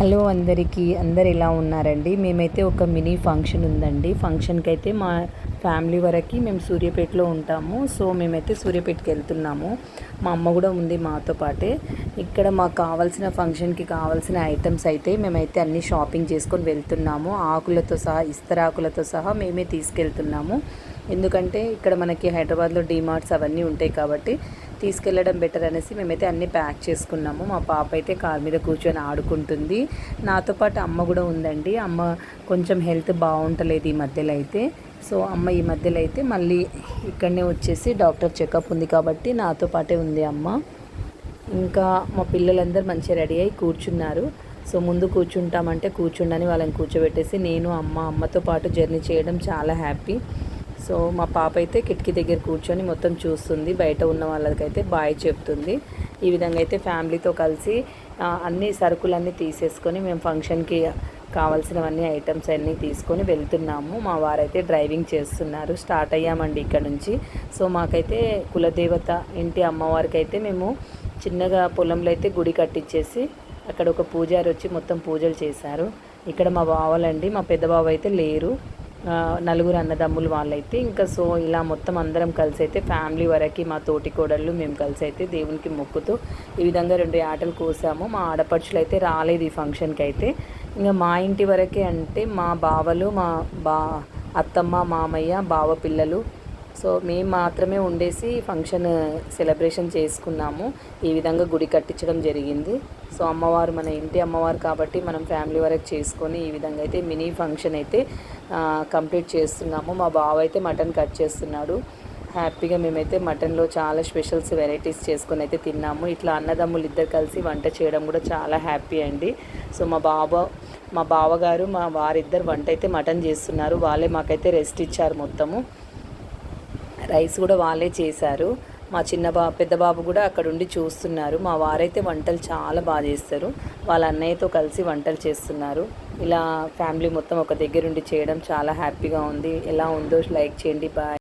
Hello అందరికీ అందరు ఎలా ఉన్నారండి? మేమైతే ఒక మినీ ఫంక్షన్ ఉందండి. ఫంక్షన్కి అయితే మా ఫ్యామిలీ వరకు మేము సూర్యాపేటలో ఉంటాము. సో మేమైతే సూర్యాపేటకి వెళ్తున్నాము మా అమ్మ కూడా ఉంది మాతో పాటే. ఇక్కడ మాకు కావాల్సిన ఫంక్షన్కి కావాల్సిన ఐటమ్స్ అయితే మేమైతే అన్ని షాపింగ్ చేసుకొని వెళ్తున్నాము. ఆకులతో సహా ఇస్తరాకులతో సహా మేమే తీసుకెళ్తున్నాము. ఎందుకంటే ఇక్కడ మనకి హైదరాబాద్లో డీమార్ట్స్ అవన్నీ ఉంటాయి కాబట్టి తీసుకెళ్ళడం బెటర్ అనేసి మేమైతే అన్నీ ప్యాక్ చేసుకున్నాము. మా పాప అయితే కార్ మీద కూర్చొని ఆడుకుంటుంది. నాతో పాటు అమ్మ కూడా ఉందండి. అమ్మ కొంచెం హెల్త్ బాగుంటలేదు ఈ మధ్యలో అయితే. సో అమ్మ ఈ మధ్యలో అయితే మళ్ళీ ఇక్కడనే వచ్చేసి డాక్టర్ చెకప్ ఉంది కాబట్టి నాతో పాటే ఉంది అమ్మ. ఇంకా మా పిల్లలందరూ మంచిగా రెడీ అయ్యి కూర్చున్నారు. సో ముందు కూర్చుంటామంటే కూర్చుండని వాళ్ళని కూర్చోబెట్టేసి నేను అమ్మ అమ్మతో పాటు జర్నీ చేయడం చాలా హ్యాపీ. సో మా పాప అయితే కిటికీ దగ్గర కూర్చొని మొత్తం చూస్తుంది బయట ఉన్న వాళ్ళకైతే బాయ్ చెప్తుంది. ఈ విధంగా అయితే ఫ్యామిలీతో కలిసి అన్ని సరుకులన్నీ తీసేసుకొని మేము ఫంక్షన్కి కావాల్సినవన్నీ ఐటమ్స్ అన్నీ తీసుకొని వెళ్తున్నాము. మా వారైతే డ్రైవింగ్ చేస్తున్నారు. స్టార్ట్ అయ్యామండి ఇక్కడ నుంచి. సో మాకైతే కులదేవత ఇంటి అమ్మవారికి అయితే మేము చిన్నగా పొలంలో అయితే గుడి కట్టించేసి అక్కడ ఒక పూజారి వచ్చి మొత్తం పూజలు చేశారు. ఇక్కడ మా బావలండి మా పెద్ద బావ అయితే లేరు. నలుగురు అన్నదమ్ములు వాళ్ళైతే ఇంకా సో ఇలా మొత్తం అందరం కలిసి అయితే ఫ్యామిలీ వరకు మా తోటి కోడళ్ళు మేము కలిసి అయితే దేవునికి మొక్కుతూ ఈ విధంగా రెండు ఆటలు కోసాము. మా ఆడపడుచులు అయితే రాలేదు ఈ ఫంక్షన్కి అయితే ఇంకా మా ఇంటి వరకే అంటే మా బావలు మా బా అత్తమ్మ మామయ్య బావ పిల్లలు సో మేము మాత్రమే ఉండేసి ఫంక్షన్ సెలబ్రేషన్ చేసుకున్నాము. ఈ విధంగా గుడి కట్టించడం జరిగింది. సో అమ్మవారు మన ఇంటి అమ్మవారు కాబట్టి మనం ఫ్యామిలీ వరకు చేసుకొని ఈ విధంగా అయితే మినీ ఫంక్షన్ అయితే కంప్లీట్ చేస్తున్నాము. మా బావ అయితే మటన్ కట్ చేస్తున్నాడు. హ్యాపీగా మేమైతే మటన్లో చాలా స్పెషల్స్ వెరైటీస్ చేసుకొని అయితే తిన్నాము. ఇట్లా అన్నదమ్ములు ఇద్దరు కలిసి వంట చేయడం కూడా చాలా హ్యాపీ అండి. సో మా బాబా మా బావగారు మా వారిద్దరు వంట అయితే మటన్ చేస్తున్నారు. వాళ్ళే మాకైతే రెస్ట్ ఇచ్చారు మొత్తము. రైస్ కూడా వాళ్ళే చేశారు. మా చిన్న బా పెద్ద బాబు కూడా అక్కడ ఉండి చూస్తున్నారు. మా వారైతే వంటలు చాలా బాగా చేస్తారు. వాళ్ళ అన్నయ్యతో కలిసి వంటలు చేస్తున్నారు. ఇలా ఫ్యామిలీ మొత్తం ఒక దగ్గరుండి చేయడం చాలా హ్యాపీగా ఉంది. ఎలా ఉందో లైక్ చేయండి. బాయ్.